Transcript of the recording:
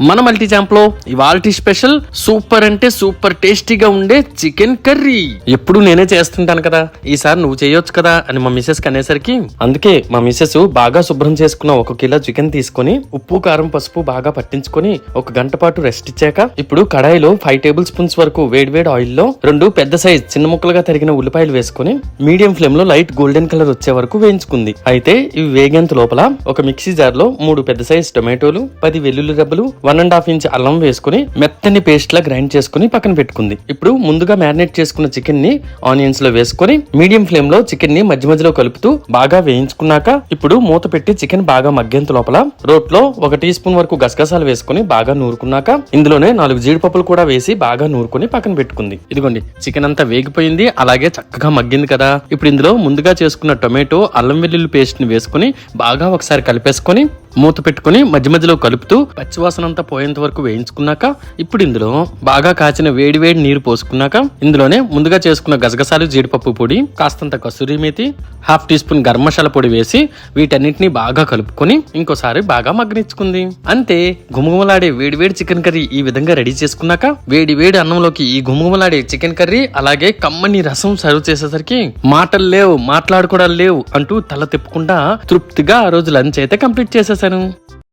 మన మల్టీజాంప్లో ఇవాల్టి special super అంటే సూపర్ టేస్టీగా ఉండే చికెన్ కర్రీ. ఎప్పుడు నేనే చేస్తుంటాను కదా. ఈసారి నువ్వు చేయొచ్చు కదా అని మా మిసెస్ అనేసరికి అందుకే మా మిసెస్ బాగా శుభ్రం చేసుకున్న ఒక కిలో చికెన్ తీసుకొని ఉప్పు కారం పసుపు బాగా పట్టించుకొని ఒక గంట పాటు రెస్ట్ ఇచ్చాక ఇప్పుడు కడాయిలో ఫైవ్ టేబుల్ స్పూన్స్ వరకు వేడివేడి ఆయిల్లో రెండు పెద్ద సైజ్ చిన్న ముక్కలుగా తరిగిన ఉల్లిపాయలు వేసుకొని మీడియం ఫ్లేమ్లో లైట్ గోల్డెన్ కలర్ వచ్చే వరకు వేయించుకుంది. అయితే ఇవి వేగేంత లోపల ఒక మిక్సీ జార్లో మూడు పెద్ద సైజ్ టొమాటోలు పది వెల్లుల్లి రబ్బలు వన్ అండ్ హాఫ్ ఇంచ్ అల్లం వేసుకుని మెత్తని పేస్ట్ లా గ్రైండ్ చేసుకుని పక్కన పెట్టుకుంది. ఇప్పుడు ముందుగా మ్యారినేట్ చేసుకున్న చికెన్ని ఆనియన్స్లో వేసుకొని మీడియం ఫ్లేమ్లో చికెన్ని మధ్య మధ్యలో కలుపుతూ బాగా వేయించుకున్నాక ఇప్పుడు మూత పెట్టి చికెన్ బాగా మగ్గేంత లోపల రోట్లో ఒక టీ స్పూన్ వరకు గసగసాలు వేసుకుని బాగా నూరుకున్నాక ఇందులోనే నాలుగు జీడిపప్పులు కూడా వేసి బాగా నూరుకుని పక్కన పెట్టుకుంది. ఇదిగోండి చికెన్ అంతా వేగిపోయింది అలాగే చక్కగా మగ్గింది కదా. ఇప్పుడు ఇందులో ముందుగా చేసుకున్న టొమాటో అల్లం వెల్లుల్లి పేస్ట్ని వేసుకుని బాగా ఒకసారి కలిపేసుకొని మూత పెట్టుకుని మధ్య మధ్యలో కలుపుతూ పచ్చివాసనంతా పోయేంత వరకు వేయించుకున్నాక ఇప్పుడు ఇందులో బాగా కాచిన వేడి వేడి నీరు పోసుకున్నాక ఇందులోనే ముందుగా చేసుకున్న గసగసాలు జీడిపప్పు పొడి కాస్తంత kasuri methi half tea spoon garam masala పొడి వేసి వీటన్నిటిని బాగా కలుపుకొని ఇంకోసారి బాగా మగ్గనిచ్చుకుంది. అంతే గుమగుమలాడే వేడి వేడి చికెన్ కర్రీ ఈ విధంగా రెడీ చేసుకున్నాక వేడి వేడి అన్నంలోకి ఈ గుమగుమలాడే చికెన్ కర్రీ అలాగే కమ్మని రసం సర్వ్ చేసేసరికి మాటలు లేవు మాట్లాడుకోవడాలు లేవు అంటూ తల తిప్పకుండా తృప్తిగా ఆ రోజు లంచ్ అయితే కంప్లీట్ Senung